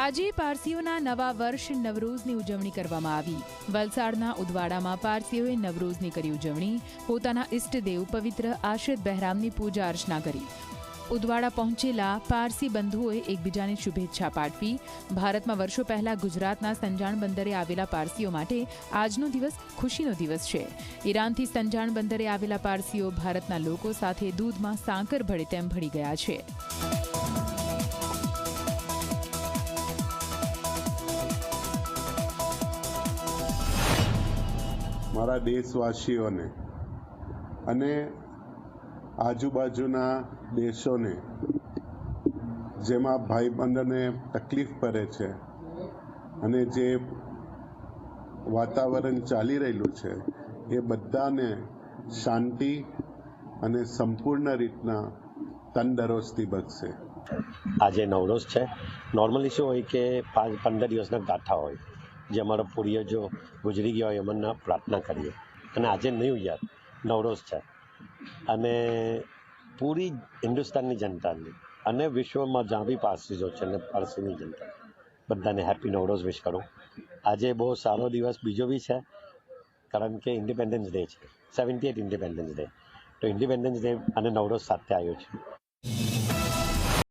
આજે પારસીઓના નવા વર્ષ નવરોઝની ઉજવણી કરવામાં આવી. વલસાડના ઉદવાડામાં પારસીઓએ નવરોઝની કરી ઉજવણી. પોતાના ઇષ્ટદેવ પવિત્ર આશ્રિત બહેરામની પૂજા અર્ચના કરી. ઉદવાડા પહોંચેલા પારસી બંધુઓએ એકબીજાને શુભેચ્છા પાઠવી. ભારતમાં વર્ષો પહેલા ગુજરાતના સંજાણ બંદરે આવેલા પારસીઓ માટે આજનો દિવસ ખુશીનો દિવસ છે. ઈરાનથી સંજાણ બંદરે આવેલા પારસીઓ ભારતના લોકો સાથે દૂધમાં સાંકર ભળે તેમ ભળી ગયા છે. મારા દેશવાસીઓને અને આજુબાજુના દેશોને, જેમાં ભાઈબંધને તકલીફ પડે છે અને જે વાતાવરણ ચાલી રહેલું છે, એ બધાને શાંતિ અને સંપૂર્ણ રીતના તંદુરસ્તી બચશે આજે નવરોઝ છે. નોર્મલી શું હોય કે પાંચ પંદર દિવસના ગાંઠા હોય. જે અમારા પૂર્વજો ગુજરી ગયા હોય એમના પ્રાર્થના કરીએ. અને આજે ન્યૂ યર નવરોઝ છે. અને પૂરી હિન્દુસ્તાનની જનતાની અને વિશ્વમાં જ્યાં બી પારસીઝો છે અને પારસીની જનતા, બધાને હેપી નવરોઝ વિશ કરું. આજે બહુ સારો દિવસ, બીજો બી છે, કારણ કે ઇન્ડિપેન્ડન્સ ડે છે, સેવન્ટી એટ ઇન્ડિપેન્ડન્સ ડે. તો ઇન્ડિપેન્ડન્સ ડે અને નવરોઝ સાથે આવ્યો છે